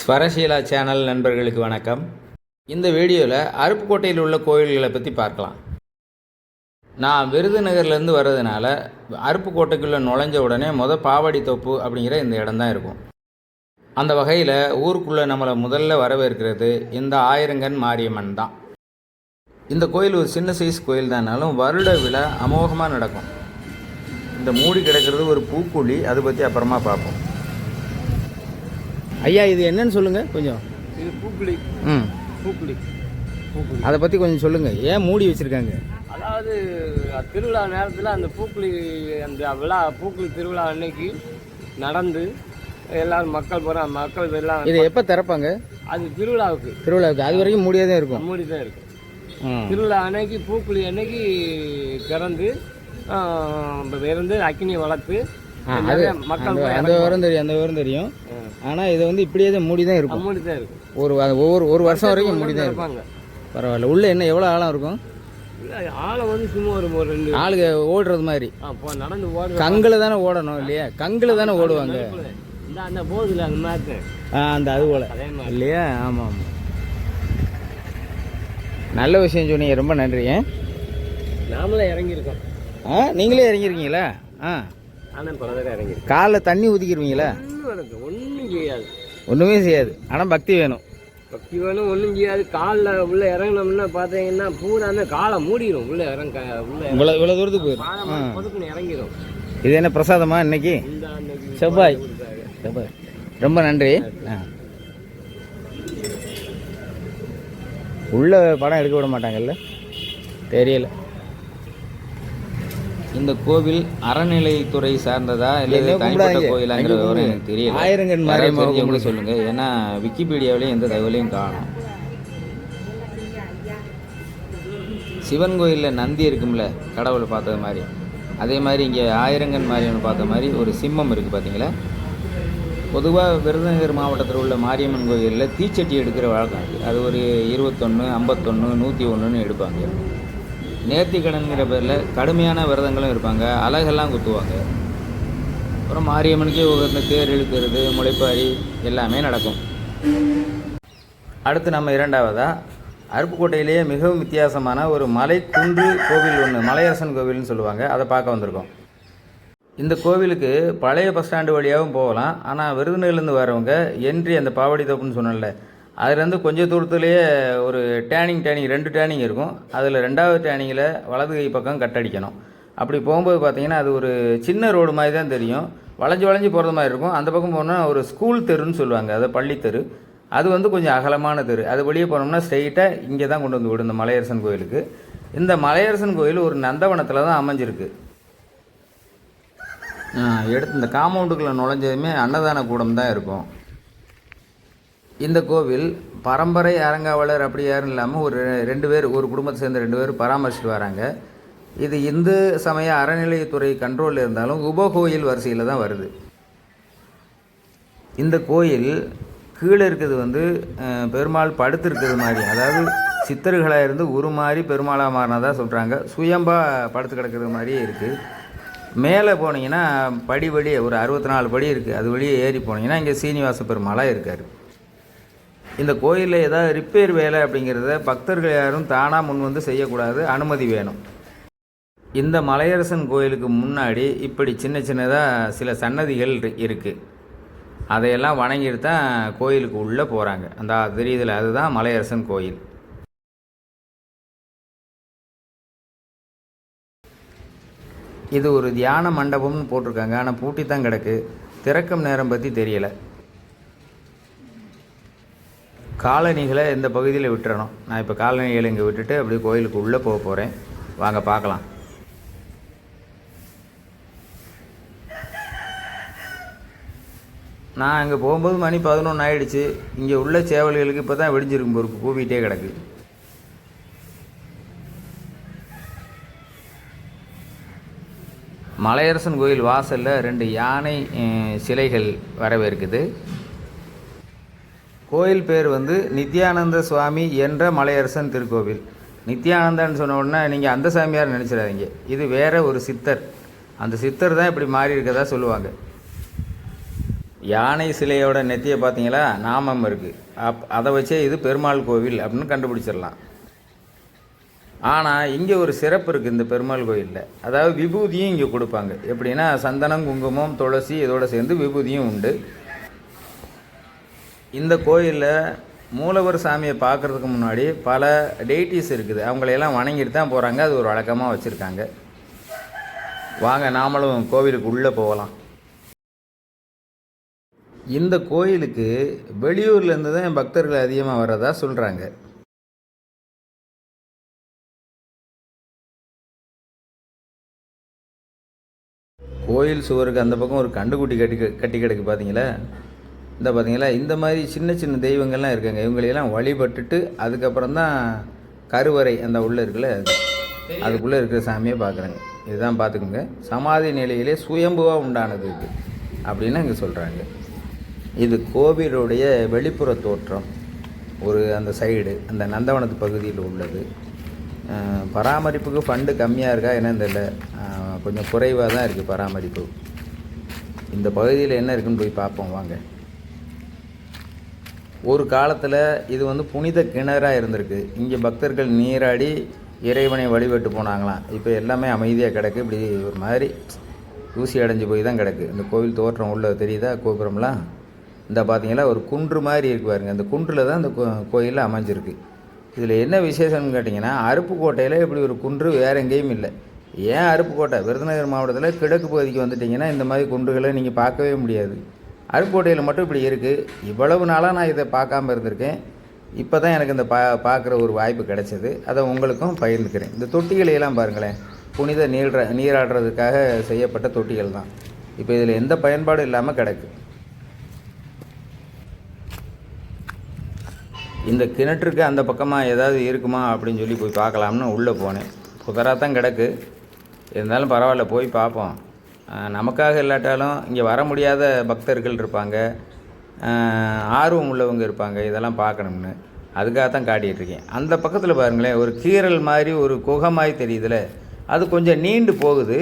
ஸ்வரசீலா channel நண்பர்களுக்கு வணக்கம். இந்த வீடியோவில் அருப்புக்கோட்டையில் உள்ள கோயில்களை பற்றி பார்க்கலாம். நான் விருதுநகர்லேருந்து வர்றதுனால அருப்புக்கோட்டைக்குள்ளே நுழைஞ்ச உடனே மொதல் பாவாடி தோப்பு அப்படிங்கிற இந்த இடம் தான் இருக்கும். அந்த வகையில் ஊருக்குள்ளே நம்மளை முதல்ல வரவேற்கிறது இந்த ஆயிரங்கன் மாரியம்மன் தான். இந்த கோயில் ஒரு சின்ன சைஸ் கோயில் தானாலும் வருட விழா அமோகமாக நடக்கும். இந்த மூடி கிடக்கிறது ஒரு பூக்குழி அதை பற்றி அப்புறமா பார்ப்போம். ஐயா இது என்னன்னு சொல்லுங்கள் கொஞ்சம். இது பூக்குழி. ம். பூக்குழி. பூக்குழி. அதை பற்றி கொஞ்சம் சொல்லுங்கள் ஏன் மூடி வச்சுருக்காங்க? அதாவது திருவிழா நேரத்தில் அந்த பூக்குழி அந்த விழா பூக்குழி திருவிழா அன்னைக்கு நடந்து எல்லாரும் மக்கள் போகிற மக்கள் எல்லாம் இதை எப்போ திறப்பாங்க? அது திருவிழாவுக்கு. திருவிழாவுக்கு. அது வரைக்கும் மூடியே தான் இருக்கும். மூடி தான் இருக்கும் திருவிழா அன்னைக்கு பூக்குழி அன்னைக்கு திறந்து இருந்து அக்கினியை வளர்த்து மக்கள் அந்த விவரம் தெரியும் அந்த விவரம் தெரியும். ஆனால் இது வந்து இப்படியே தான் மூடி தான் இருக்கும். மூடி தான் இருக்கும் ஒரு ஒவ்வொரு ஒரு வருஷம் வரைக்கும் மூடி தான் இருக்கும். இருப்பாங்க. பரவாயில்ல. உள்ளே என்ன எவ்வளோ ஆழம் இருக்கும்? ஆளை வந்து சும்மா ஒரு ரெண்டு ஆளுங்க ஓடுறது மாதிரி. நடந்து ஓடுற கங்கில் தானே ஓடணும் இல்லையா? கங்கில் தானே ஓடுவாங்க. அந்த போதில் அந்த மாதிரி ஆ அந்த அது போல். இல்லையா? ஆமாம் ஆமாம் நல்ல விஷயம் சொன்னீங்க. ரொம்ப நன்றி ஆ? நாமளே இறங்கியிருக்கோம். ஆ நீங்களே இறங்கிருக்கீங்களா ஆ. காலில் தண்ணி ஊற்றிக்கிருவீங்களா ஒன்றும் செய்யாது. ஒன்றுமே செய்யாது. ஆனால் பக்தி வேணும். பக்தி வேணும் ஒன்றும் செய்யாது. காலில் உள்ள இறங்கினோம்னா பார்த்தீங்கன்னா பூரா காலை மூடிடும் உள்ள இறங்க உள்ள இவ்வளோ இவ்வளோ தூரத்துக்கு போயிடும் பொதுக்குன்னு இறங்கிடும் இது என்ன பிரசாதமா இன்னைக்கு? செவ்வாய். செவ்வாய். ரொம்ப நன்றி. உள்ள படம் எடுக்க விட மாட்டாங்கல்ல? தெரியல. இந்த கோவில் அறநிலைத்துறை சார்ந்ததா இல்லை தனிப்பட்ட. கோயிலாங்கிற அங்கே விவரம். எனக்கு தெரியல ஆயிரங்கன் யாராவது மாரியம்மாவை தெரிஞ்சவங்க கும்பிடுங்க. சொல்லுங்க ஏன்னா விக்கிபீடியாவிலையும் எந்த தகவலையும் காணும் சிவன் கோயிலில் நந்தி இருக்கும்ல கடவுளை பார்த்தது மாதிரி அதே மாதிரி இங்கே ஆயிரங்கன் மாரியம்மன் பார்த்த மாதிரி ஒரு சிம்மம் இருக்குது பார்த்தீங்களா பொதுவாக விருதுநகர் மாவட்டத்தில் உள்ள மாரியம்மன் கோயிலில் தீச்சட்டி எடுக்கிற வழக்கம் இருக்குது அது ஒரு இருபத்தொன்று ஐம்பத்தொன்று நூற்றி ஒன்றுன்னு எடுப்பாங்க நேர்த்திக்கடன்கிற பேரில் கடுமையான விரதங்களும் இருப்பாங்க. அழகெல்லாம் குத்துவாங்க. அப்புறம் மாரியம்மனுக்கே ஒவ்வொரு தேர் இழுக்கிறது முளைப்பாரி எல்லாமே நடக்கும். அடுத்து நம்ம இரண்டாவதாக அருப்புக்கோட்டையிலேயே மிகவும் வித்தியாசமான ஒரு மலை குன்று கோவில் ஒன்று மலையரசன் கோவில்னு சொல்லுவாங்க. அதை பார்க்க வந்திருக்கோம். இந்த கோவிலுக்கு பழைய பஸ் ஸ்டாண்டு வழியாகவும் போகலாம். ஆனால் விருதுநகர்லேருந்து வரவங்க என்ட்ரி அந்த பாவடி தோப்புன்னு சொன்னேன்ல அதுலேருந்து கொஞ்சம் தூரத்துலேயே ஒரு டேனிங் டேனிங் ரெண்டு டேனிங் இருக்கும். அதில் ரெண்டாவது டேனிங்கில் வலது கை பக்கம் கட்டடிக்கணும் அப்படி போகும்போது பார்த்தீங்கன்னா அது ஒரு சின்ன ரோடு மாதிரி தான் தெரியும். வளைஞ்சு வளைஞ்சு போகிறது மாதிரி இருக்கும். அந்த பக்கம் போனால் ஒரு ஸ்கூல் தெருன்னு சொல்லுவாங்க. அதை பள்ளி தெரு. அது வந்து கொஞ்சம் அகலமான தெரு. அது வெளியே போனோம்னா ஸ்ட்ரெயிட்டாக இங்கே தான் கொண்டு வந்து விடும் இந்த மலையரசன் கோயிலுக்கு. இந்த மலையரசன் கோயில் ஒரு நந்தவனத்தில் தான் அமைஞ்சிருக்கு. எடுத்து இந்த காம்பவுண்டுக்குள்ளே நுழைஞ்சதுமே அன்னதான கூடம் தான் இருக்கும். இந்த கோவில் பரம்பரை அரங்காவலர் அப்படி யாரும் இல்லாமல் ஒரு ரெண்டு பேர் ஒரு குடும்பத்தை சேர்ந்த ரெண்டு பேர் பராமரிச்சுட்டு வராங்க. இது இந்து சமய அறநிலையத்துறை கண்ட்ரோலில் இருந்தாலும் உபகோயில் வரிசையில் தான் வருது. இந்த கோயில் கீழே இருக்கிறது வந்து பெருமாள் படுத்திருக்கிறது மாதிரி. அதாவது சித்தர்களாக இருந்து உருமாறி பெருமாளாக மாறினதாக சொல்கிறாங்க சுயம்பா படுத்து கிடக்கிறது மாதிரியே இருக்குது மேலே போனீங்கன்னா படி வழி ஒரு அறுபத்தி நாலு படி இருக்குது அது வழியே ஏறி போனீங்கன்னா இங்கே சீனிவாச பெருமாளாக இருக்கார். இந்த கோயிலில் ஏதாவது ரிப்பேர் வேலை அப்படிங்கிறத பக்தர்கள் யாரும் தானாக முன் வந்து செய்யக்கூடாது அனுமதி வேணும். இந்த மலையரசன் கோயிலுக்கு முன்னாடி இப்படி சின்ன சின்னதாக சில சன்னதிகள் இருக்குது அதையெல்லாம் வணங்கிட்டு தான் கோயிலுக்கு உள்ளே போகிறாங்க அந்த தெரியுதுல அதுதான் மலையரசன் கோயில். இது ஒரு தியான மண்டபம்னு போட்டிருக்காங்க. ஆனால் பூட்டி தான் கிடக்கு. திறக்கும் நேரம் பற்றி தெரியலை. காலணிகளை இந்த பகுதியில் விட்டுறணும். நான் இப்போ காலணிகளை இங்கே விட்டுட்டு அப்படியே கோயிலுக்கு உள்ளே போக போகிறேன் வாங்க பார்க்கலாம். நான் அங்கே போகும்போது மணி பதினொன்று ஆயிடுச்சு. இங்கே உள்ள சேவல்களுக்கு இப்போ தான் வெடிஞ்சிருக்கும் பொறுப்பு. கூவிட்டே கிடக்கு. மலையரசன் கோயில் வாசலில் ரெண்டு யானை சிலைகள் வரவேற்குது. கோயில் பேர் வந்து நித்யானந்த சுவாமி என்ற மலையரசன் திருக்கோவில். நித்யானந்தன்னு சொன்ன உடனே நீங்கள் அந்த சாமியார் நினச்சிடாதீங்க. இது வேற ஒரு சித்தர். அந்த சித்தர் தான் இப்படி மாறி இருக்கதா சொல்லுவாங்க. யானை சிலையோட நெத்தியை பார்த்தீங்களா? நாமம் இருக்குது அப் அதை வச்சே இது பெருமாள் கோவில் அப்படின்னு கண்டுபிடிச்சிடலாம். ஆனால் இங்கே ஒரு சிறப்பு இருக்குது இந்த பெருமாள் கோயிலில். அதாவது விபூதியும் இங்கே கொடுப்பாங்க. எப்படின்னா சந்தனம் குங்குமம் துளசி இதோட சேர்ந்து விபூதியும் உண்டு. இந்த கோயிலில் மூலவர் சாமியை பார்க்குறதுக்கு முன்னாடி பல டெய்டிஸ் இருக்குது. அவங்களையெல்லாம் வணங்கிட்டு தான் போகிறாங்க அது ஒரு வழக்கமாக வச்சுருக்காங்க. வாங்க நாமளும் கோவிலுக்கு உள்ளே போகலாம். இந்த கோயிலுக்கு வெளியூர்லேருந்து தான் பக்தர்கள் அதிகமாக வர்றதா சொல்கிறாங்க கோயில் சுவருக்கு அந்த பக்கம் ஒரு கண்டுக்குட்டி கட்டி கட்டி கிடக்கு பார்த்தீங்களா இந்த பார்த்தீங்களா இந்த மாதிரி சின்ன சின்ன தெய்வங்கள்லாம் இருக்காங்க. இவங்களையெல்லாம் வழிபட்டுட்டு அதுக்கப்புறம் தான் கருவறை அந்த உள்ளே இருக்குல்ல அதுக்குள்ளே இருக்கிற சாமியை பார்க்குறாங்க இதுதான் பார்த்துக்குங்க சமாதி நிலையிலே சுயம்புவாக உண்டானது இது அப்படின்னு இங்கே சொல்கிறாங்க இது கோவிலுடைய வெளிப்புற தோற்றம். ஒரு அந்த சைடு அந்த நந்தவனத்து பகுதியில் உள்ளது. பராமரிப்புக்கு ஃபண்டு கம்மியாக இருக்கா என்னன்னு தெரியல. கொஞ்சம் குறைவாக தான் இருக்குது பராமரிப்பு. இந்த பகுதியில் என்ன இருக்குன்னு போய் பார்ப்போம் வாங்க. ஒரு காலத்தில் இது வந்து புனித கிணறாக இருந்திருக்கு. இங்கே பக்தர்கள் நீராடி இறைவனை வழிபட்டு போனாங்களாம். இப்போ எல்லாமே அமைதியாக கிடக்கு. இப்படி ஒரு மாதிரி தூசி அடைஞ்சு போய் தான் கிடக்கு. இந்த கோவில் தோற்றம் உள்ள தெரியுதா? கோபுரம்லாம்? இந்த பார்த்தீங்களா ஒரு குன்று மாதிரி இருக்கு பாருங்க. அந்த குன்றில் தான் இந்த கோ- கோயில் அமைஞ்சிருக்கு. இதில் என்ன விசேஷம்னு கேட்டிங்கன்னா அருப்புக்கோட்டையில் இப்படி ஒரு குன்று வேற எங்கேயும் இல்லை. ஏன் அருப்புக்கோட்டை விருதுநகர் மாவட்டத்தில் கிழக்கு பகுதிக்கு வந்துட்டிங்கன்னா இந்த மாதிரி குன்றுகளை நீங்கள் பார்க்கவே முடியாது. அருப்புக்கோட்டையில் மட்டும் இப்படி இருக்குது இவ்வளவு நாளாக நான் இதை பார்க்காம இருந்திருக்கேன். இப்போ தான் எனக்கு இந்த பா பார்க்குற ஒரு வாய்ப்பு கிடைச்சது. அதை உங்களுக்கும் பகிர்ந்துக்கிறேன். இந்த தொட்டிகளையெல்லாம் பாருங்களேன். புனித நீர நீராடுறதுக்காக செய்யப்பட்ட தொட்டிகள் தான். இப்போ இதில் எந்த பயன்பாடும் இல்லாமல் கிடக்கு. இந்த கிணற்றுக்கு அந்த பக்கமாக ஏதாவது இருக்குமா அப்படின்னு சொல்லி போய் பார்க்கலாம்னு உள்ளே போனேன். புதராக தான் கிடக்கு. இருந்தாலும் பரவாயில்ல போய் பார்ப்போம். நமக்காக இல்லாட்டாலும் இங்கே வர முடியாத பக்தர்கள் இருப்பாங்க. ஆர்வம் உள்ளவங்க இருப்பாங்க. இதெல்லாம் பார்க்கணும்னு. அதுக்காக தான் காட்டிகிட்ருக்கேன். அந்த பக்கத்தில் பாருங்களேன் ஒரு கீறல் மாதிரி ஒரு குகை மாதிரி தெரியுதுல. அது கொஞ்சம் நீண்டு போகுது.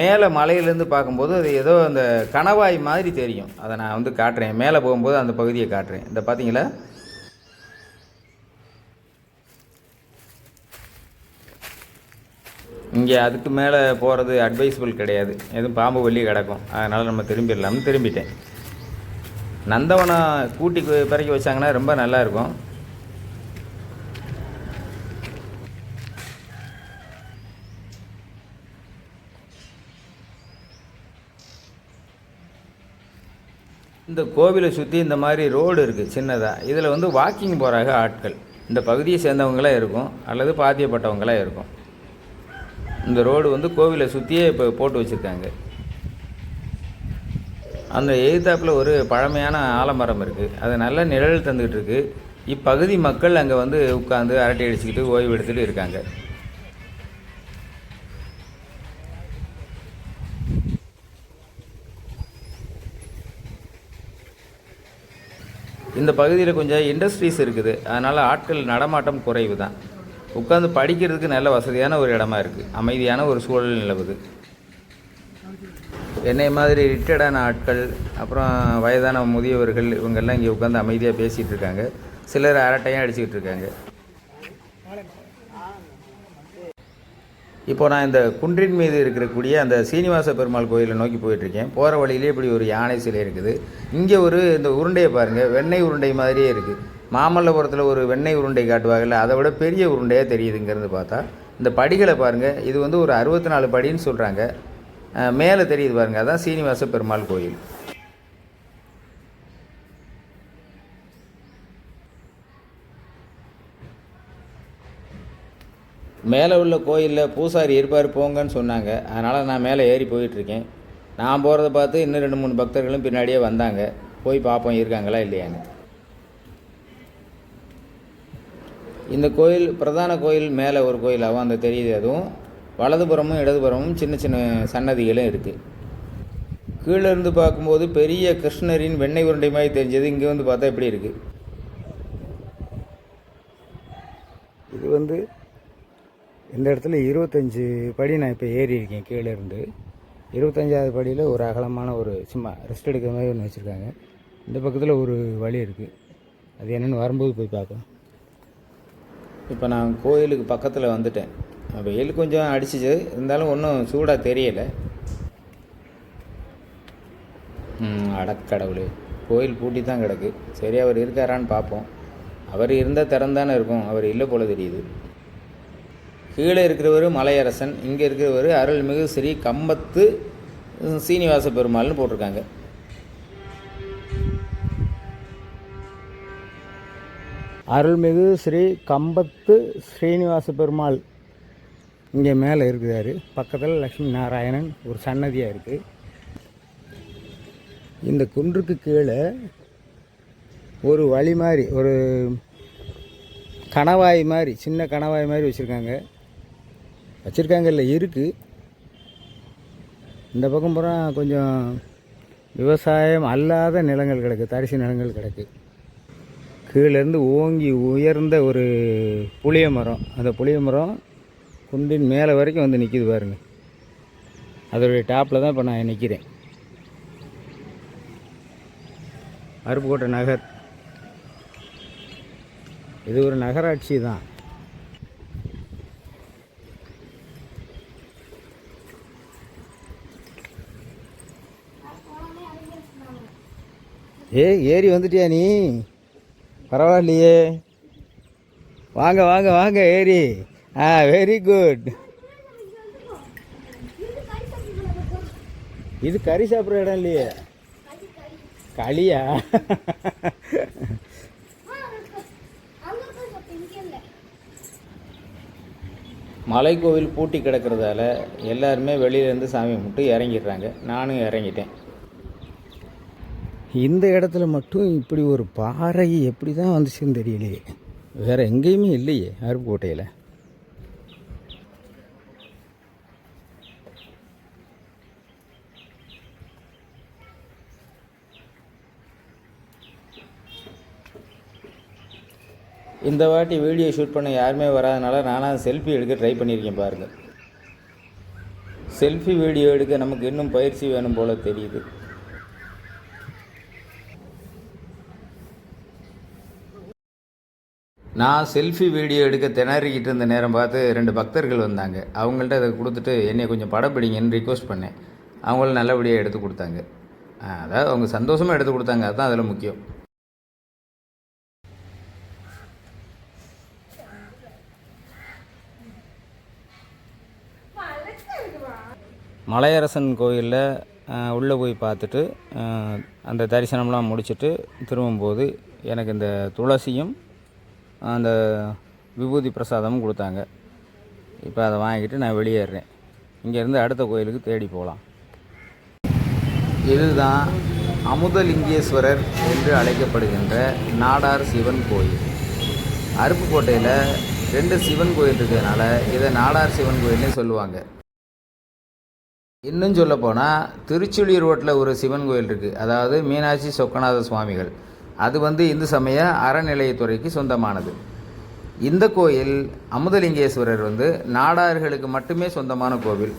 மேலே மலையிலேருந்து பார்க்கும்போது அது ஏதோ அந்த கணவாய் மாதிரி தெரியும். அதை நான் வந்து காட்டுறேன். மேலே போகும்போது அந்த பகுதியை காட்டுறேன். இந்த பார்த்தீங்களா? இங்கே அதுக்கு மேலே போகிறது அட்வைசபிள் கிடையாது. எதுவும் பாம்பு வெளியே கிடக்கும். அதனால் நம்ம திரும்பிடலாம்னு திரும்பிட்டேன். நந்தவனம் கூட்டி பிறக்கி வச்சாங்கன்னா ரொம்ப நல்லாயிருக்கும் இந்த கோவிலை சுற்றி இந்த மாதிரி ரோடு இருக்குது சின்னதாக இதில் வந்து வாக்கிங் போகிறாங்க ஆட்கள். இந்த பகுதியை சேர்ந்தவங்களாக இருக்கும் அல்லது பாத்தியப்பட்டவங்களாக இருக்கும். இந்த ரோடு வந்து கோவிலை சுற்றியே இப்போ போட்டு வச்சுருக்காங்க. அந்த எதிர்த்தாப்பில் ஒரு பழமையான ஆலமரம் இருக்குது அது நல்ல நிழல் தந்துக்கிட்டு இருக்கு. இப்பகுதி மக்கள் அங்கே வந்து உட்காந்து அரட்டை அடிச்சுக்கிட்டு ஓய்வு எடுத்துகிட்டு இருக்காங்க. இந்த பகுதியில் கொஞ்சம் இண்டஸ்ட்ரீஸ் இருக்குது. அதனால் ஆட்கள் நடமாட்டம் குறைவு தான் உட்காந்து படிக்கிறதுக்கு நல்ல வசதியான ஒரு இடமா இருக்குது அமைதியான ஒரு சூழல் நிலவுது. என்னை மாதிரி ரிட்டையர்டான ஆட்கள் அப்புறம் வயதான முதியவர்கள் இவங்கெல்லாம் இங்கே உட்காந்து அமைதியாக பேசிகிட்டு இருக்காங்க. சிலர் அரட்டையும் அடிச்சுக்கிட்டு இருக்காங்க. இப்போ நான் இந்த குன்றின் மீது இருக்கக்கூடிய அந்த சீனிவாச பெருமாள் கோயிலை நோக்கி போயிட்டுருக்கேன். போகிற வழியிலே இப்படி ஒரு யானை சிலை இருக்குது. இங்கே ஒரு இந்த உருண்டையை பாருங்கள் வெண்ணெய் உருண்டை மாதிரியே இருக்குது மாமல்லபுரத்தில் ஒரு வெண்ணெய் உருண்டை காட்டுவாங்கல்ல அதை விட பெரிய உருண்டையாக தெரியுதுங்கிறது பார்த்தா இந்த படிகளை பாருங்கள் இது வந்து ஒரு அறுபத்தி நாலு படின்னு சொல்கிறாங்க மேலே தெரியுது பாருங்கள் அதான் சீனிவாச பெருமாள் கோயில். மேலே உள்ள கோயிலில் பூசாரி இருப்பார் போங்கன்னு சொன்னாங்க. அதனால் நான் மேலே ஏறி போயிட்டுருக்கேன். நான் போகிறத பார்த்து இன்னும் ரெண்டு மூணு பக்தர்களும் பின்னாடியே வந்தாங்க. போய் பார்ப்போம் இருக்காங்களா இல்லையான்னு. இந்த கோயில் பிரதான கோயில் மேலே ஒரு கோயிலாகவும் அந்த தெரியுது அதுவும். வலதுபுறமும் இடதுபுறமும் சின்ன சின்ன சன்னதிகளும் இருக்குது கீழே இருந்து பார்க்கும்போது பெரிய கிருஷ்ணரின் வெண்ணெய் உருண்டை மாதிரி தெரிஞ்சது. இங்கே வந்து பார்த்தா எப்படி இருக்குது இது வந்து இந்த இடத்துல இருபத்தஞ்சி படி நான் இப்போ ஏறி இருக்கேன் கீழே இருந்து. இருபத்தஞ்சாவது படியில் ஒரு அகலமான ஒரு சும்மா ரெஸ்ட் எடுக்கிற மாதிரி ஒன்று வச்சுருக்காங்க. இந்த பக்கத்தில் ஒரு வழி இருக்குது அது என்னென்னு வரும்போது போய் பார்க்கலாம். இப்போ நான் கோயிலுக்கு பக்கத்தில் வந்துட்டேன். வெயில் கொஞ்சம் அடிச்சிச்சு. இருந்தாலும் ஒன்றும் சூடாக தெரியலை. ம், அடக்கடவுளே. கோயில் பூட்டி தான் கிடக்கு. சரி அவர் இருக்காரான்னு பார்ப்போம். அவர் இருந்தால் திறந்தானே இருக்கும். அவர் இல்லை போல தெரியுது. கீழே இருக்கிறவர் மலையரசன் இங்கே இருக்கிறவர் அருள்மிகு ஸ்ரீ கம்பத்து சீனிவாச பெருமாள்னு போட்டிருக்காங்க. அருள்மிகு ஸ்ரீ கம்பத்து ஸ்ரீனிவாச பெருமாள் இங்கே மேலே இருக்கிறார் பக்கத்தில் லக்ஷ்மி நாராயணன் ஒரு சன்னதியாக இருக்குது இந்த குன்றுக்கு கீழே ஒரு வழி மாதிரி ஒரு கணவாய் மாதிரி சின்ன கணவாய் மாதிரி வச்சுருக்காங்க. வச்சுருக்காங்க இல்லை இருக்குது இந்த பக்கம் பூரா கொஞ்சம் விவசாயம் அல்லாத நிலங்கள் கிடக்கு தரிசு நிலங்கள் கிடக்கு. கீழேருந்து ஓங்கி உயர்ந்த ஒரு புளிய மரம். அந்த புளிய மரம் குண்டின் மேலே வரைக்கும் வந்து நிற்கிது பாருங்க. அதோடைய டாப்பில் தான் இப்போ நான் நிற்கிறேன் அருப்புக்கோட்டை நகர். இது ஒரு நகராட்சி தான். ஏய் ஏறி வந்துட்டியா நீ? பரவாயில்லையே. வாங்க வாங்க வாங்க ஏறி ஆ வெரி குட் இது கறி சாப்பிட்ற இடம் இல்லையே. களியா? மலைக்கோவில் பூட்டி கிடக்கிறதால எல்லாருமே வெளியிலேருந்து சாமி கும்பிட்டு இறங்கிடுறாங்க. நானும் இறங்கிட்டேன். இந்த இடத்துல மட்டும் இப்படி ஒரு பாறை எப்படி தான் வந்துச்சுன்னு தெரியலையே. வேறு எங்கேயுமே இல்லையே அருப்புக்கோட்டையில். இந்த வாட்டி வீடியோ ஷூட் பண்ண யாருமே வராதனால நானாக செல்ஃபி எடுக்க ட்ரை பண்ணியிருக்கேன் பாருங்கள் செல்ஃபி வீடியோ எடுக்க நமக்கு இன்னும் பயிற்சி வேணும் போல் தெரியுது. நான் செல்ஃபி வீடியோ எடுக்க திணறிக்கிட்டு இருந்த நேரம் பார்த்து ரெண்டு பக்தர்கள் வந்தாங்க. அவங்கள்ட்ட அதை கொடுத்துட்டு என்னை கொஞ்சம் படம் பிடிங்கன்னு ரிக்வஸ்ட் பண்ணேன். அவங்களும் நல்லபடியாக எடுத்து கொடுத்தாங்க. அதாவது அவங்க சந்தோஷமாக எடுத்து கொடுத்தாங்க. அதுதான் அதில் முக்கியம். மலையரசன் கோயிலில் உள்ளே போய் பார்த்துட்டு அந்த தரிசனம்லாம் முடிச்சுட்டு திரும்பும்போது எனக்கு இந்த துளசியும் அந்த விபூதி பிரசாதமும் கொடுத்தாங்க. இப்போ அதை வாங்கிட்டு நான் வெளியேறேன். இங்கேருந்து அடுத்த கோயிலுக்கு தேடி போகலாம். இதுதான் அமுதலிங்கேஸ்வரர் என்று அழைக்கப்படுகின்ற நாடார் சிவன் கோயில். அருப்புக்கோட்டையில் ரெண்டு சிவன் கோயில் இருக்கிறதுனால இதை நாடார் சிவன் கோயில்னே சொல்லுவாங்க. இன்னும் சொல்லப்போனால் திருச்சுழி ரோட்டில் ஒரு சிவன் கோயில் இருக்குது அதாவது மீனாட்சி சொக்கநாத சுவாமிகள். அது வந்து இந்து சமய அறநிலையத்துறைக்கு சொந்தமானது. இந்த கோயில் அமுதலிங்கேஸ்வரர் வந்து நாடார்களுக்கு மட்டுமே சொந்தமான கோவில்.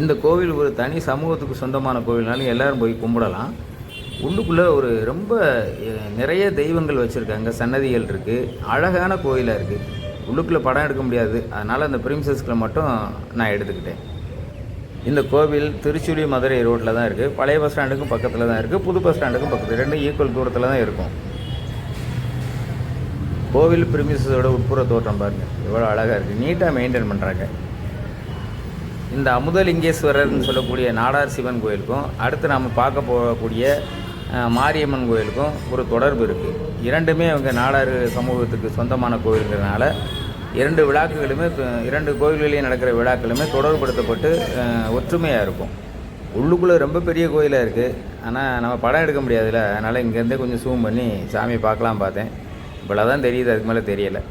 இந்த கோவில் ஒரு தனி சமூகத்துக்கு சொந்தமான கோவில்னாலும் எல்லோரும் போய் கும்பிடலாம். உள்ளுக்குள்ளே ஒரு ரொம்ப நிறைய தெய்வங்கள் வச்சுருக்காங்க. சன்னதிகள் இருக்குது அழகான கோயிலாக இருக்குது உள்ளுக்குள்ளே படம் எடுக்க முடியாது. அதனால் அந்த பிரிம்சஸ்களை மட்டும் நான் எடுத்துக்கிட்டேன். இந்த கோவில் திருச்சுழி மதுரை ரோட்டில் தான் இருக்குது பழைய பஸ் ஸ்டாண்டுக்கும் பக்கத்தில் தான் இருக்குது புது பஸ் ஸ்டாண்டுக்கும் பக்கத்தில் ரெண்டும் ஈக்குவல் தூரத்தில் தான் இருக்கும். கோவில் பிரிமிசஸோட உட்புற தோற்றம் பாருங்கள் எவ்வளோ அழகாக இருக்குது நீட்டாக மெயின்டைன் பண்ணுறாங்க இந்த அமுதலிங்கேஸ்வரர்னு சொல்லக்கூடிய நாடார் சிவன் கோயிலுக்கும் அடுத்து நாம் பார்க்க போகக்கூடிய மாரியம்மன் கோயிலுக்கும் ஒரு தொடர்பு இருக்குது இரண்டுமே அவங்க நாடார் சமூகத்துக்கு சொந்தமான கோயிலுங்கிறதுனால இரண்டு விழாக்களுமே இரண்டு கோயில்களையும் நடக்கிற விழாக்களுமே தொடர்புபடுத்தப்பட்டு ஒற்றுமையாக இருக்கும். உள்ளுக்குள்ளே ரொம்ப பெரிய கோயிலாக இருக்குது ஆனால் நம்ம படம் எடுக்க முடியாதுல்ல. அதனால் இங்கேருந்தே கொஞ்சம் சூம் பண்ணி சாமியை பார்க்கலாம் பார்த்தேன். இவ்வளோ தான் தெரியுது அதுக்கு மேலே தெரியலை.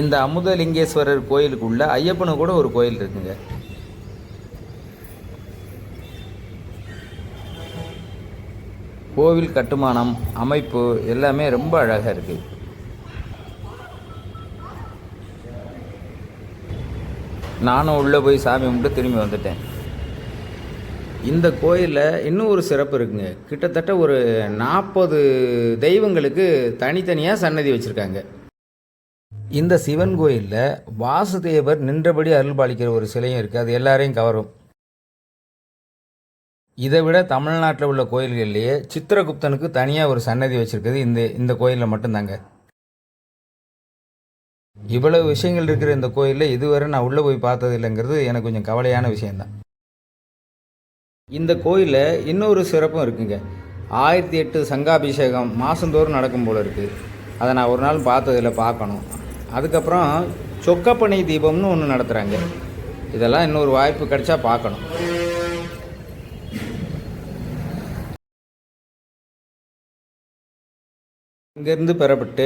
இந்த அமுதலிங்கேஸ்வரர் கோயிலுக்குள்ள ஐயப்பனு கூட ஒரு கோயில் இருக்குங்க. கோவில் கட்டுமானம் அமைப்பு எல்லாமே ரொம்ப அழகாக இருக்குது நானும் உள்ளே போய் சாமி கும்பிட்டு திரும்பி வந்துட்டேன். இந்த கோயிலில் இன்னும் ஒரு சிறப்பு இருக்குங்க. கிட்டத்தட்ட ஒரு நாற்பது தெய்வங்களுக்கு தனித்தனியாக சன்னதி வச்சுருக்காங்க. இந்த சிவன் கோயிலில் வாசுதேவர் நின்றபடி அருள்பாலிக்கிற ஒரு சிலையும் இருக்குது அது எல்லாரையும் கவரும். இதை விட தமிழ்நாட்டில் உள்ள கோயில்கள்லேயே சித்திரகுப்தனுக்கு தனியாக ஒரு சன்னதி வச்சுருக்குது. இந்த இந்த கோயிலில் மட்டும்தாங்க. இவ்வளவு விஷயங்கள் இருக்கிற இந்த கோயிலில் இதுவரை நான் உள்ளே போய் பார்த்தது இல்லைங்கிறது எனக்கு கொஞ்சம் கவலையான விஷயந்தான் இந்த கோயிலில் இன்னொரு சிறப்பும் இருக்குங்க. ஆயிரத்தி எட்டு சங்காபிஷேகம் மாதந்தோறும் நடக்கும் போல இருக்குது அதை நான் ஒரு நாள் பார்த்ததில்ல பார்க்கணும். அதுக்கப்புறம் சொக்கப்பனை தீபம்னு ஒன்று நடத்துகிறாங்க இதெல்லாம் இன்னொரு வாய்ப்பு கிடைச்சா பார்க்கணும். இங்கேருந்து பெறப்பட்டு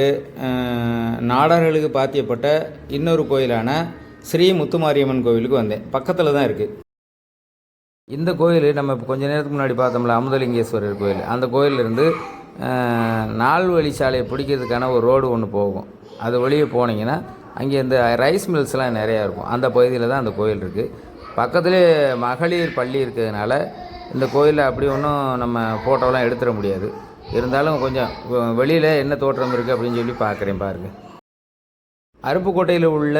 நாடார்களுக்கு பாத்தியப்பட்ட இன்னொரு கோயிலான ஸ்ரீ முத்துமாரியம்மன் கோவிலுக்கு வந்தேன். பக்கத்தில் தான் இருக்குது இந்த கோயில் நம்ம இப்போ கொஞ்ச நேரத்துக்கு முன்னாடி பார்த்தோம்ல அமுதலிங்கேஸ்வரர் கோயில். அந்த கோயிலிருந்து நால்வழி சாலையை பிடிக்கிறதுக்கான ஒரு ரோடு ஒன்று போகும். அது வழியே போனீங்கன்னா அங்கே இந்த ரைஸ் மில்ஸ்லாம் நிறையா இருக்கும். அந்த பகுதியில் தான் அந்த கோயில் இருக்குது பக்கத்துலேயே மகளிர் பள்ளி இருக்கிறதுனால இந்த கோயிலில் அப்படி ஒன்றும் நம்ம ஃபோட்டோலாம் எடுத்துட முடியாது. இருந்தாலும் கொஞ்சம் வெளியில் என்ன தோற்றம் இருக்குது அப்படின்னு சொல்லி பார்க்குறேன் பாருங்கள் அருப்புக்கோட்டையில் உள்ள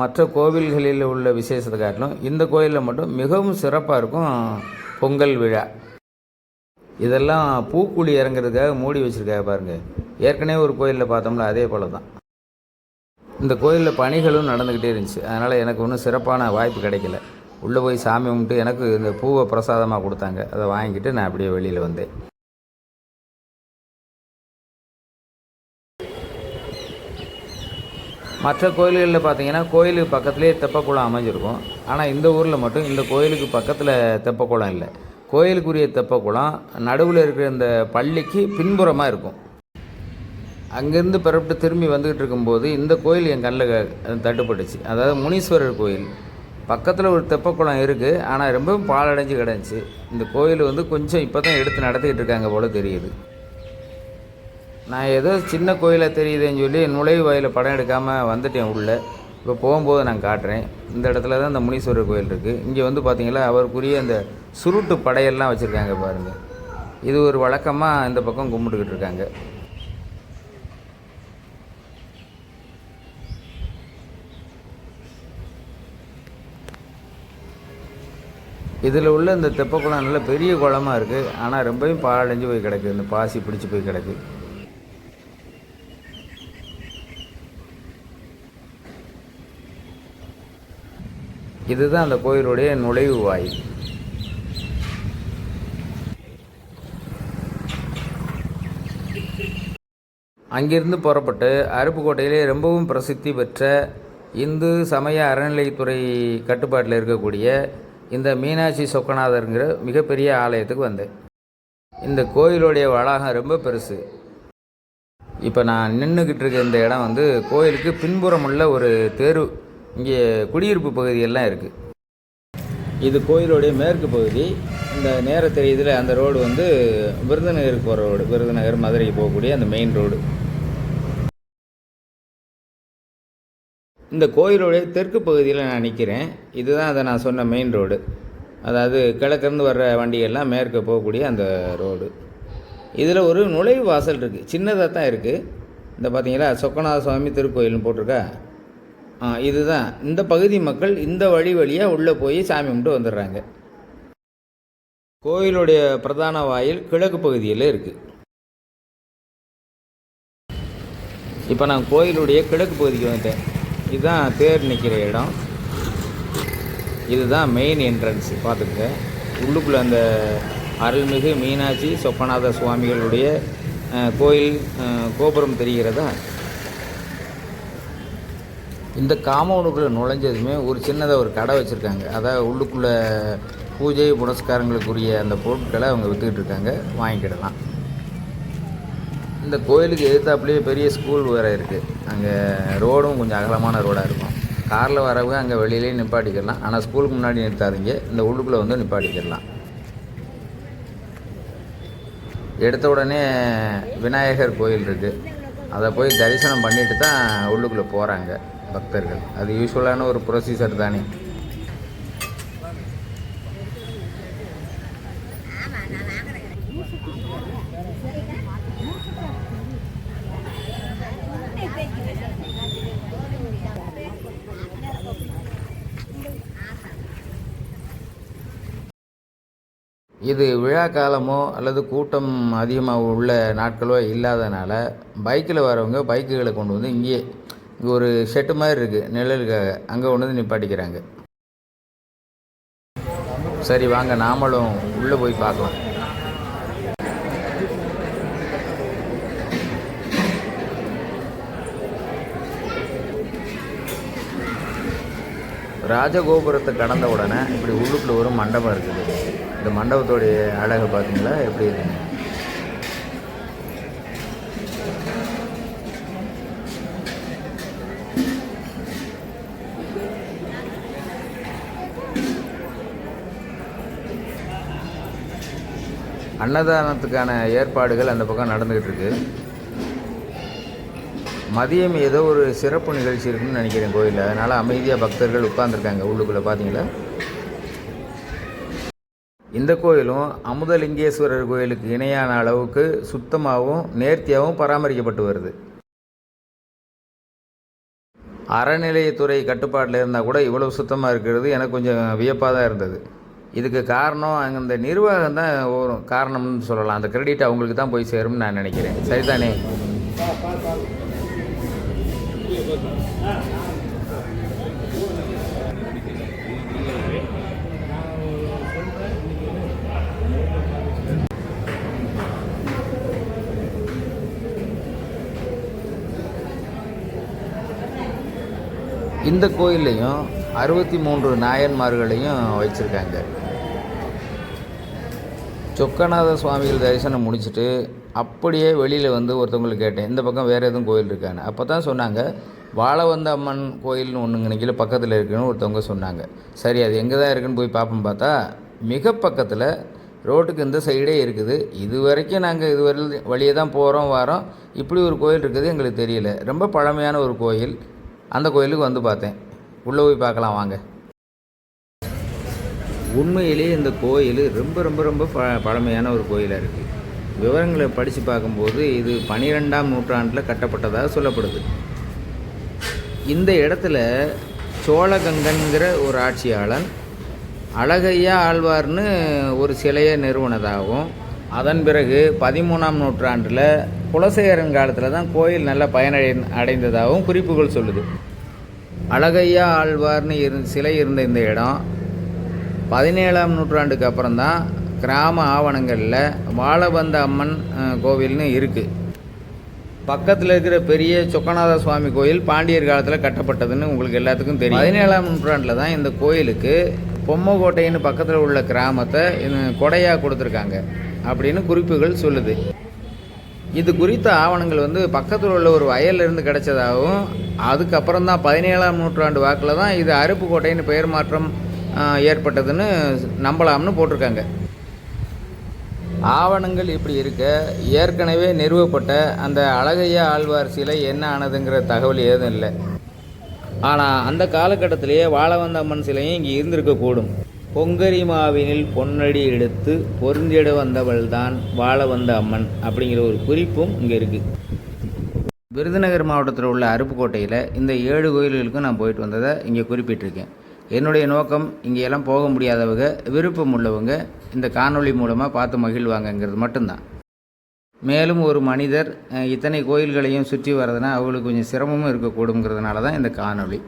மற்ற கோவில்களில் உள்ள விசேஷத்தை காட்டிலும் இந்த கோயிலில் மட்டும் மிகவும் சிறப்பாக இருக்கும் பொங்கல் விழா. இதெல்லாம் பூக்குழி இறங்குறதுக்காக மூடி வச்சுருக்காங்க பாருங்கள் ஏற்கனவே ஒரு கோயிலில் பார்த்தோம்ல அதே போல தான் இந்த கோயிலில் பணிகளும் நடந்துக்கிட்டே இருந்துச்சு. அதனால் எனக்கு ஒன்றும் சிறப்பான வாய்ப்பு கிடைக்கல. உள்ளே போய் சாமி கும்பிட்டு எனக்கு இந்த பூவை பிரசாதமாக கொடுத்தாங்க. அதை வாங்கிட்டு நான் அப்படியே வெளியில் வந்தேன். மற்ற கோயில்களில் பார்த்தீங்கன்னா கோயிலுக்கு பக்கத்துலேயே தெப்பக்குளம் அமைஞ்சிருக்கும். ஆனால் இந்த ஊரில் மட்டும் இந்த கோயிலுக்கு பக்கத்தில் தெப்பக்குளம் இல்லை. கோயிலுக்குரிய தெப்பக்குளம் நடுவில் இருக்கிற இந்த பள்ளிக்கு பின்புறமாக இருக்கும். அங்கேருந்து பிறப்பிட்டு திரும்பி வந்துக்கிட்டு இருக்கும்போது இந்த கோயில் என் கண்ணில் தட்டுப்பட்டுச்சு. அதாவது முனீஸ்வரர் கோயில். பக்கத்தில் ஒரு தெப்பக்குளம் இருக்குது ஆனால் ரொம்பவும் பாழடைஞ்சு கிடந்துச்சு. இந்த கோயில் வந்து கொஞ்சம் இப்போ தான் எடுத்து நடத்திக்கிட்டு இருக்காங்க போல தெரியுது. நான் ஏதோ சின்ன கோயிலாக தெரியுதுன்னு சொல்லி நுழைவு வாயில் படம் எடுக்காமல் வந்துட்டேன் உள்ளே. இப்போ போகும்போது நான் காட்டுறேன். இந்த இடத்துல தான் இந்த முனீஸ்வரர் கோயில் இருக்குது இங்கே வந்து பார்த்திங்களா அவருக்குரிய அந்த சுருட்டு படையெல்லாம் வச்சுருக்காங்க பாருங்கள் இது ஒரு வழக்கமாக இந்த பக்கம் கும்பிட்டுக்கிட்டு இருக்காங்க. இதில் உள்ள இந்த தெப்பக்குளம் நல்ல பெரிய குளமாக இருக்குது ஆனால் ரொம்பவும் பாழடைஞ்சு போய் கிடக்கு. இந்த பாசி பிடிச்சி போய் கிடக்கு. இதுதான் அந்த கோயிலுடைய நுழைவு வாயில். அங்கிருந்து புறப்பட்டு அருப்புக்கோட்டையிலே ரொம்பவும் பிரசித்தி பெற்ற இந்து சமய அறநிலைத்துறை கட்டுப்பாட்டில் இருக்கக்கூடிய இந்த மீனாட்சி சொக்கநாதருங்கிற மிகப்பெரிய ஆலயத்துக்கு வந்தேன். இந்த கோயிலுடைய வளாகம் ரொம்ப பெருசு. இப்போ நான் நின்றுக்கிட்டு இருக்க இந்த இடம் வந்து கோயிலுக்கு பின்புறம் உள்ள ஒரு தெரு. இங்கே குடியிருப்பு பகுதியெல்லாம் இருக்குது இது கோயிலுடைய மேற்கு பகுதி. இந்த நேரத்தில் இதில் அந்த ரோடு வந்து விருதுநகருக்கு போகிற ரோடு. விருதுநகர் மதுரைக்கு போகக்கூடிய அந்த மெயின் ரோடு இந்த கோயிலுடைய தெற்கு பகுதியில் நான் நிற்கிறேன். இதுதான் அதை நான் சொன்ன மெயின் ரோடு அதாவது கிழக்கிருந்து வர்ற வண்டியெல்லாம் மேற்கு போகக்கூடிய அந்த ரோடு இதில் ஒரு நுழைவு வாசல் இருக்குது சின்னதாக தான் இருக்குது இந்த பார்த்தீங்களா? சொக்கநாத சுவாமி திருக்கோயில்னு போட்டிருக்கா? இதுதான். இந்த பகுதி மக்கள் இந்த வழி வழியாக உள்ளே போய் சாமி கும்பிட்டு வந்துடுறாங்க. கோயிலுடைய பிரதான வாயில் கிழக்கு பகுதியில் இருக்குது இப்போ நான் கோயிலுடைய கிழக்கு பகுதிக்கு வந்துட்டேன். இதுதான் தேர் நிற்கிற இடம். இதுதான் மெயின் என்ட்ரன்ஸ் பார்த்துக்கங்க. உள்ளுக்குள்ளே அந்த அருள்மிகு மீனாட்சி சொப்பநாத சுவாமிகளுடைய கோயில் கோபுரம் தெரிகிறதா? இந்த காம்பவுண்டுக்குள்ளே நுழைஞ்சதுமே ஒரு சின்னதாக ஒரு கடை வச்சுருக்காங்க. அதாவது உள்ளுக்குள்ளே பூஜை புனஸ்காரங்களுக்குரிய அந்த பொருட்களை அவங்க விற்றுக்கிட்டு இருக்காங்க. வாங்கிக்கிடலாம். இந்த கோயிலுக்கு எதிர்த்தாப்புலேயே பெரிய ஸ்கூல் வேறு இருக்குது அங்கே ரோடும் கொஞ்சம் அகலமான ரோடாக இருக்கும். காரில் வரவங்க அங்கே வெளியிலேயே நிப்பாட்டிக்கலாம் ஆனால் ஸ்கூலுக்கு முன்னாடி நிறுத்தாதீங்க. இந்த உள்ளுக்குள்ளே வந்து நிப்பாட்டிக்கிடலாம். எடுத்த உடனே விநாயகர் கோயில் இருக்குது அதை போய் தரிசனம் பண்ணிட்டு தான் உள்ளுக்குள்ளே போகிறாங்க பக்தர்கள். அது யூஸ்வலான ஒரு ப்ரொசீஜர் தானே. இது விழா காலமோ அல்லது கூட்டம் அதிகமாக உள்ள நாட்களோ இல்லாதனால பைக்கில் வரவங்க பைக்குகளை கொண்டு வந்து இங்கேயே ஒரு ஷெட்டு மாதிரி இருக்குது நிழலுக்காக. அங்கே கொண்டு வந்து நிப்பாட்டிக்கிறாங்க. சரி வாங்க. நாமளும் உள்ளே போய் பார்க்கலாம். ராஜகோபுரத்தை கடந்த உடனே இப்படி உள்ளுக்குள்ள ஒரு மண்டபம் இருக்குது. இந்த மண்டபத்தோடைய அழகை பார்த்தீங்களா? எப்படி இருக்குங்க அன்னதானத்துக்கான ஏற்பாடுகள் அந்த பக்கம் நடந்துக்கிட்டு இருக்கு மதியம் ஏதோ ஒரு சிறப்பு நிகழ்ச்சி இருக்குன்னு நினைக்கிறேன் கோயிலில். அதனால் அமைதியாக பக்தர்கள் உட்காந்துருக்காங்க உள்ளுக்குள்ளே பார்த்தீங்களா இந்த கோயிலும் அமுதலிங்கேஸ்வரர் கோயிலுக்கு இணையான அளவுக்கு சுத்தமாகவும் நேர்த்தியாகவும் பராமரிக்கப்பட்டு வருது. அறநிலையத்துறை கட்டுப்பாட்டில் இருந்தால் கூட இவ்வளவு சுத்தமாக இருக்கிறது எனக்கு கொஞ்சம் வியப்பாக தான் இருந்தது. இதுக்கு காரணம் அங்கே இந்த நிர்வாகம் தான் ஒரு காரணம்னு சொல்லலாம். அந்த கிரெடிட் அவங்களுக்கு தான் போய் சேரும்னு நான் நினைக்கிறேன். சரிதானே? இந்த கோயில்லையும் அறுபத்தி மூன்று நாயன்மார்களையும் வச்சுருக்காங்க. சொக்கநாத சுவாமிகள் தரிசனம் முடிச்சுட்டு அப்படியே வெளியில் வந்து ஒருத்தவங்களுக்கு கேட்டேன் இந்த பக்கம் வேறு எதுவும் கோயில் இருக்கான்னு? அப்போ தான் சொன்னாங்க வாழவந்த அம்மன் கோயில்னு ஒன்று நினைக்கல பக்கத்தில் இருக்குன்னு ஒருத்தவங்க சொன்னாங்க. சரி அது எங்கே தான் இருக்குன்னு போய் பார்ப்போம் பார்த்தா மிக பக்கத்தில் ரோட்டுக்கு இந்த சைடே இருக்குது. இது வரைக்கும் நாங்கள் இது வழியே தான் போகிறோம் வரோம். இப்படி ஒரு கோயில் இருக்குது எங்களுக்கு தெரியல. ரொம்ப பழமையான ஒரு கோயில். அந்த கோயிலுக்கு வந்து பார்த்தேன். உள்ளே போய் பார்க்கலாம் வாங்க. உண்மையிலேயே இந்த கோயில் ரொம்ப ரொம்ப ரொம்ப ப பழமையான ஒரு கோயிலாக இருக்குது விவரங்களை படித்து பார்க்கும்போது இது பனிரெண்டாம் நூற்றாண்டில் கட்டப்பட்டதாக சொல்லப்படுது. இந்த இடத்துல சோழகங்கன்கிற ஒரு ஆட்சியாளன் அழகையா ஆழ்வார்னு ஒரு சிலையை நிறுவனதாகவும் அதன் பிறகு பதிமூணாம் நூற்றாண்டில் குலசேகரன் காலத்தில் தான் கோயில் நல்ல பயனடை அடைந்ததாகவும் குறிப்புகள் சொல்லுது. அழகையா ஆழ்வார்னு இரு சிலை இருந்த இந்த இடம் பதினேழாம் நூற்றாண்டுக்கு அப்புறம் தான் கிராம ஆவணங்களில் வாழவந்த அம்மன் கோவில்னு இருக்குது பக்கத்தில் இருக்கிற பெரிய சொக்கநாத சுவாமி கோயில் பாண்டியர் காலத்தில் கட்டப்பட்டதுன்னு உங்களுக்கு எல்லாத்துக்கும் தெரியும். பதினேழாம் நூற்றாண்டில் தான் இந்த கோயிலுக்கு பொம்மக்கோட்டைன்னு பக்கத்தில் உள்ள கிராமத்தை கொடையாக கொடுத்துருக்காங்க அப்படின்னு குறிப்புகள் சொல்லுது. இது குறித்த ஆவணங்கள் வந்து பக்கத்தில் உள்ள ஒரு வயல்ல கிடைச்சதாகவும் அதுக்கப்புறம் தான் பதினேழாம் நூற்றாண்டு வாக்கில் தான் இது அருப்புக்கோட்டைன்னு பெயர் மாற்றம் ஏற்பட்டதுன்னு நம்பலாம்னு போட்டிருக்காங்க. ஆவணங்கள் இப்படி இருக்க ஏற்கனவே நிறுவப்பட்ட அந்த அழகையா ஆழ்வார் சிலை என்ன ஆனதுங்கிற தகவல் ஏதும் இல்லை. ஆனால் அந்த காலகட்டத்திலேயே வாழவந்த அம்மன் சிலையும் இங்கே இருந்திருக்கக்கூடும். பொங்கரி மாவினில் பொன்னடி எடுத்து பொருந்திட வந்தவள்தான் வாழ வந்த அம்மன் அப்படிங்கிற ஒரு குறிப்பும் இங்கே இருக்குது விருதுநகர் மாவட்டத்தில் உள்ள அருப்புக்கோட்டையில் இந்த ஏழு கோயில்களுக்கும் நான் போயிட்டு வந்ததை இங்கே குறிப்பிட்டிருக்கேன். என்னுடைய நோக்கம் இங்கே எல்லாம் போக முடியாதவங்க விருப்பம் உள்ளவங்க இந்த காணொளி மூலமாக பார்த்து மகிழ்வாங்கங்கிறது மட்டும்தான். மேலும் ஒரு மனிதர் இத்தனை கோயில்களையும் சுற்றி வர்றதுனா அவங்களுக்கு கொஞ்சம் சிரமமும் இருக்கக்கூடுங்கிறதுனால தான் இந்த காணொளி.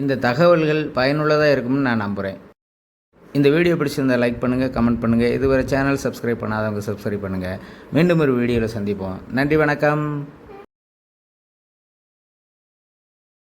இந்த தகவல்கள் பயனுள்ளதாக இருக்கும்னு நான் நம்புகிறேன் இந்த வீடியோ பிடிச்சிருந்தால் லைக் பண்ணுங்கள் கமெண்ட் பண்ணுங்கள் இதுவரை சேனல் சப்ஸ்கிரைப் பண்ணாதவங்க சப்ஸ்கிரைப் பண்ணுங்கள் மீண்டும் ஒரு வீடியோவில் சந்திப்போம். நன்றி வணக்கம்.